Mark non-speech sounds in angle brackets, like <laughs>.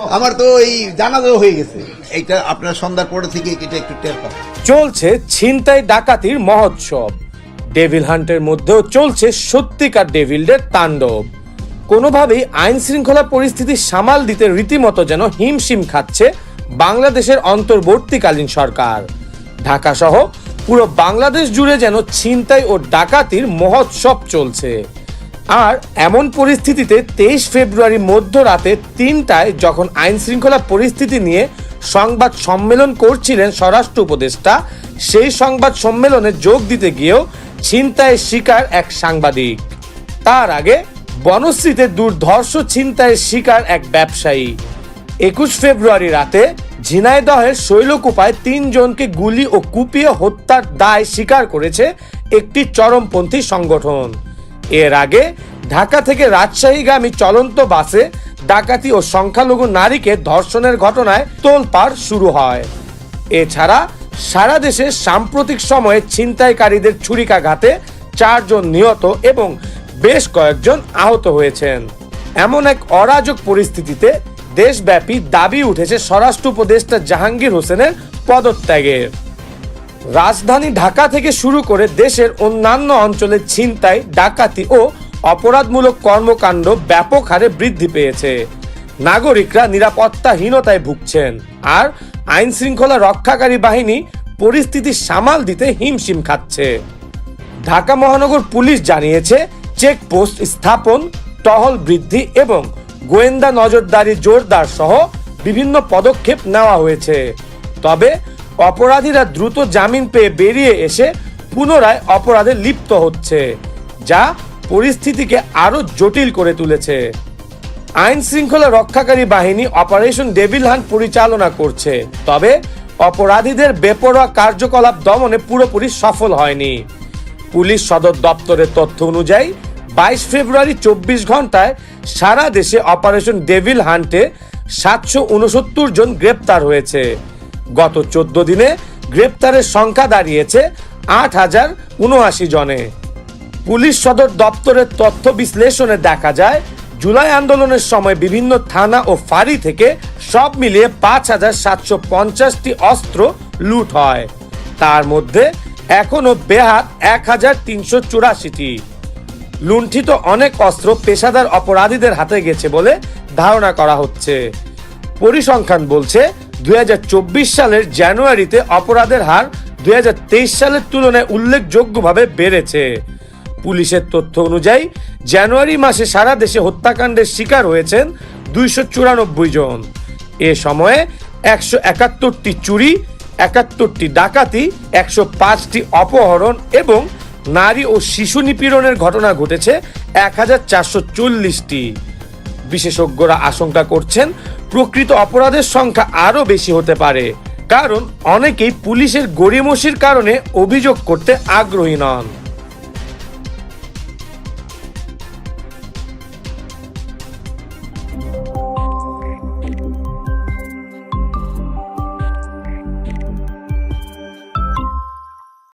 <laughs> আমার তো এই জানাজাও হয়ে গেছে। আপনার সন্ধ্যার পরে থেকে এটা একটু টের চলছে ছিনতাই ডাকাতির মহোৎসব। ডেভিল হান্টের মধ্যেও চলছে সত্যিকার ডেভিলদের তাণ্ডব। কোনোভাবেই আইন শৃঙ্খলা পরিস্থিতি সামাল দিতে রীতিমতো যেন হিমশিম খাচ্ছে বাংলাদেশের অন্তর্বর্তীকালীন সরকার। ঢাকা সহ পুরো বাংলাদেশ জুড়ে যেন ছিনতাই ও ডাকাতির মহোৎসব চলছে। আর এমন পরিস্থিতিতে তেইশ ফেব্রুয়ারি মধ্যরাতে তিনটায় যখন আইন শৃঙ্খলা পরিস্থিতি নিয়ে সংবাদ সম্মেলন করছিলেন স্বরাষ্ট্র উপদেষ্টা, সেই সংবাদ সম্মেলনে যোগ দিতে গিয়েও ছিনতাইয়ের শিকার এক সাংবাদিক। তার আগে বনশ্রীতে দুর্ধর্ষ ছিনতাইয়ের শিকার এক ব্যবসায়ী। একুশ ফেব্রুয়ারি রাতে ঝিনাইদহের শৈলকুপায় তিনজনকে গুলি ও কুপিয়ে হত্যার দায় স্বীকার করেছে একটি চরমপন্থী সংগঠন। এর আগে ঢাকা থেকে রাজশাহীগামী চলন্ত বাসে ডাকাতি ও সংখ্যালঘু নারীকে ধর্ষণের ঘটনায় তোলপাড় শুরু হয়। এছাড়া সারা দেশে সাম্প্রতিক সময়ে ছিনতাইকারীদের ছুরিকাঘাতে চারজন নিহত এবং বেশ কয়েকজন আহত হয়েছেন। এমন এক অরাজক পরিস্থিতিতে দেশব্যাপী দাবি উঠেছে স্বরাষ্ট্র উপদেষ্টা জাহাঙ্গীর হোসেনের পদত্যাগের রাজধানী ঢাকা থেকে শুরু করে দেশের অন্যান্য অঞ্চলে ছিনতাই, ডাকাতি ও অপরাধমূলক কর্মকাণ্ড ব্যাপক হারে বৃদ্ধি পেয়েছে। নাগরিকরা নিরাপত্তাহীনতায় ভুগছেন। আর আইন শৃঙ্খলা রক্ষাকারী বাহিনী পরিস্থিতি সামাল দিতে হিমশিম খাচ্ছে। ঢাকা মহানগর পুলিশ জানিয়েছে, চেকপোস্ট স্থাপন, টহল বৃদ্ধি এবং গোয়েন্দা নজরদারি জোরদার সহ বিভিন্ন পদক্ষেপ নেওয়া হয়েছে। তবে অপরাধীরা দ্রুত জামিন পেয়ে বেরিয়ে এসে পুনরায় অপরাধে লিপ্ত হচ্ছে, যা পরিস্থিতিকে আরও জটিল করে তুলেছে। আইন শৃঙ্খলা রক্ষাকারী বাহিনী অপারেশন ডেভিল হান্ট পরিচালনা করছে, তবে অপরাধীদের বেপরোয়া কার্যকলাপ দমনে পুরোপুরি সফল হয়নি। পুলিশ সদর দপ্তরের তথ্য অনুযায়ী, বাইশ ফেব্রুয়ারি চব্বিশ ঘন্টায় সারা দেশে অপারেশন ডেভিল হান্টে সাতশো উনসত্তর জন গ্রেপ্তার হয়েছে। গত চোদ্দ দিনে গ্রেপ্তারের সংখ্যা দাঁড়িয়েছে আট হাজার উনআশি জনে। পুলিশ সদর দপ্তরের তথ্য বিশ্লেষণে দেখা যায়, জুলাই আন্দোলনের সময় বিভিন্ন থানা ও ফাঁড়ি থেকে সব মিলিয়ে পাঁচ হাজার সাতশো পঞ্চাশটি অস্ত্র লুট হয়। তার মধ্যে এখনও বেহাত এক হাজার তিনশো চুরাশিটি। লুণ্ঠিত অনেক অস্ত্র পেশাদার অপরাধীদের হাতে গেছে বলে ধারণা করা হচ্ছে। পরিসংখ্যান বলছে দুই হাজার চব্বিশ সালের জানুয়ারিতে অপরাধের হার দু হাজার তেইশ সালের তুলনায় উল্লেখযোগ্যভাবে বেড়েছে। পুলিশের তথ্য অনুযায়ী, জানুয়ারি মাসে সারা দেশে হত্যাকাণ্ডের শিকার হয়েছেন দুইশো চুরানব্বই জন। এ সময়ে একশো একাত্তরটি চুরি, একাত্তরটি ডাকাতি, একশো পাঁচটি অপহরণ এবং নারী ও শিশু নিপীড়নের ঘটনা ঘটেছে এক হাজার চারশো চল্লিশটি। বিশেষজ্ঞরা আশঙ্কা করছেন প্রকৃত অপরাধের সংখ্যা আরও বেশি হতে পারে। কারণ অনেকেই পুলিশের গড়িমসির কারণে অভিযোগ করতে আগ্রহী নন।